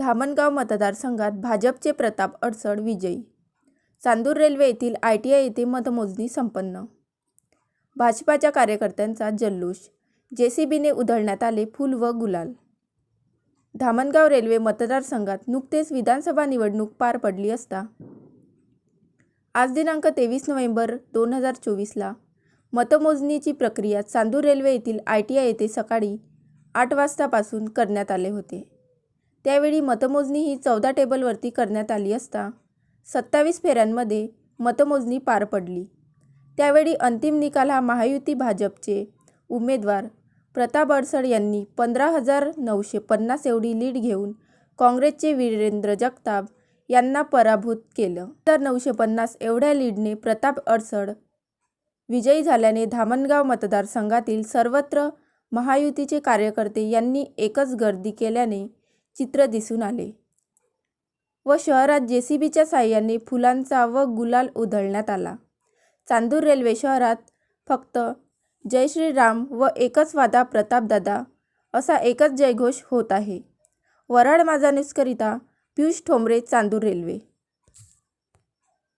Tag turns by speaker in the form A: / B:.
A: धामणगाव मतदारसंघात भाजपचे प्रताप अडसड विजयी. चांदूर रेल्वे येथील आय टी आय येथे मतमोजणी संपन्न. भाजपाच्या कार्यकर्त्यांचा जल्लोष. जेसीबीने उधळण्यात आले फूल व गुलाल. धामणगाव रेल्वे मतदारसंघात नुकतेच विधानसभा निवडणूक पार पडली असता. आज दिनांक तेवीस नोव्हेंबर दोन हजार चोवीसला मतमोजणीची प्रक्रिया चांदूर रेल्वे येथील आय टी आय येथे सकाळी आठ वाजतापासून करण्यात आले होते. त्यावेळी मतमोजणी ही चौदा टेबलवरती करण्यात आली असता सत्तावीस फेऱ्यांमध्ये मतमोजणी पार पडली. त्यावेळी अंतिम निकाल हा महायुती भाजपचे उमेदवार प्रताप अडसड यांनी पंधरा हजार नऊशे पन्नास एवढी लीड घेऊन काँग्रेसचे वीरेंद्र जगताप यांना पराभूत केलं. तर नऊशे पन्नास एवढ्या लीडने प्रताप अडसड विजयी झाल्याने धामणगाव मतदारसंघातील सर्वत्र महायुतीचे कार्यकर्ते यांनी एकच गर्दी केल्याने चित्र दिसून आले. व शहरात जेसीबीच्या साहाय्याने फुलांचा व गुलाल उधळण्यात आला. चांदूर रेल्वे शहरात फक्त जय श्रीराम व एकच वादा प्रतापदादा असा एकच जयघोष होत आहे. वराड माझा न्यूजकरिता पियुष ठोंबरे चांदूर रेल्वे.